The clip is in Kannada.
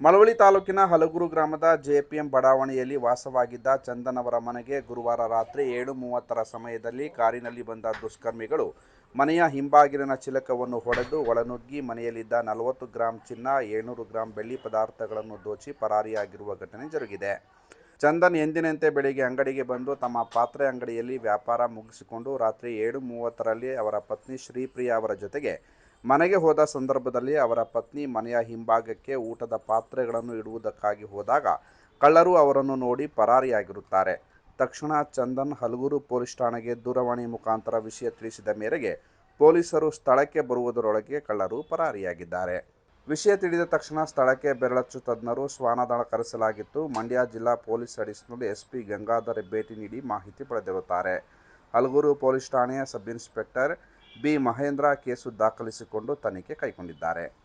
ಮಳವಳ್ಳಿ ತಾಲೂಕಿನ ಹಲಗೂರು ಗ್ರಾಮದ ಜೆಪಿಎಂ ಬಡಾವಣೆಯಲ್ಲಿ ವಾಸವಾಗಿದ್ದ ಚಂದನ್ ಅವರ ಮನೆಗೆ ಗುರುವಾರ ರಾತ್ರಿ ಏಳು ಮೂವತ್ತರ ಸಮಯದಲ್ಲಿ ಕಾರಿನಲ್ಲಿ ಬಂದ ದುಷ್ಕರ್ಮಿಗಳು ಮನೆಯ ಹಿಂಬಾಗಿಲಿನ ಚಿಲಕವನ್ನು ಹೊಡೆದು ಒಳನುಗ್ಗಿ ಮನೆಯಲ್ಲಿದ್ದ ನಲವತ್ತು ಗ್ರಾಂ ಚಿನ್ನ, ಏಳ್ನೂರು ಗ್ರಾಂ ಬೆಳ್ಳಿ ಪದಾರ್ಥಗಳನ್ನು ದೋಚಿ ಪರಾರಿಯಾಗಿರುವ ಘಟನೆ ಜರುಗಿದೆ. ಚಂದನ್ ಎಂದಿನಂತೆ ಬೆಳಿಗ್ಗೆ ಅಂಗಡಿಗೆ ಬಂದು ತಮ್ಮ ಪಾತ್ರೆ ಅಂಗಡಿಯಲ್ಲಿ ವ್ಯಾಪಾರ ಮುಗಿಸಿಕೊಂಡು ರಾತ್ರಿ ಏಳು ಮೂವತ್ತರಲ್ಲಿ ಅವರ ಪತ್ನಿ ಶ್ರೀಪ್ರಿಯಾ ಅವರ ಜೊತೆಗೆ ಮನೆಗೆ ಹೋದ ಸಂದರ್ಭದಲ್ಲಿ ಅವರ ಪತ್ನಿ ಮನೆಯ ಹಿಂಭಾಗಕ್ಕೆ ಊಟದ ಪಾತ್ರೆಗಳನ್ನು ಇಡುವುದಕ್ಕಾಗಿ ಹೋದಾಗ ಕಳ್ಳರು ಅವರನ್ನು ನೋಡಿ ಪರಾರಿಯಾಗಿರುತ್ತಾರೆ. ತಕ್ಷಣ ಚಂದನ್ ಹಲಗೂರು ಪೊಲೀಸ್ ಠಾಣೆಗೆ ದೂರವಾಣಿ ಮುಖಾಂತರ ವಿಷಯ ತಿಳಿಸಿದ ಮೇರೆಗೆ ಪೊಲೀಸರು ಸ್ಥಳಕ್ಕೆ ಬರುವುದರೊಳಗೆ ಕಳ್ಳರು ಪರಾರಿಯಾಗಿದ್ದಾರೆ. ವಿಷಯ ತಿಳಿದ ತಕ್ಷಣ ಸ್ಥಳಕ್ಕೆ ಬೆರಳಚ್ಚು ತಜ್ಞರು ಶ್ವಾನದಳ ಕರೆಸಲಾಗಿತ್ತು. ಮಂಡ್ಯ ಜಿಲ್ಲಾ ಪೊಲೀಸ್ ಅಡಿಷನಲ್ ಎಸ್ಪಿ ಗಂಗಾಧರ್ ಭೇಟಿ ನೀಡಿ ಮಾಹಿತಿ ಪಡೆದಿರುತ್ತಾರೆ. ಹಲಗೂರು ಪೊಲೀಸ್ ಠಾಣೆಯ sub inspector B Mahendra case ದಾಖಲಿಸಿಕೊಂಡು ತನಿಖೆ ಕೈಗೊಂಡಿದ್ದಾರೆ.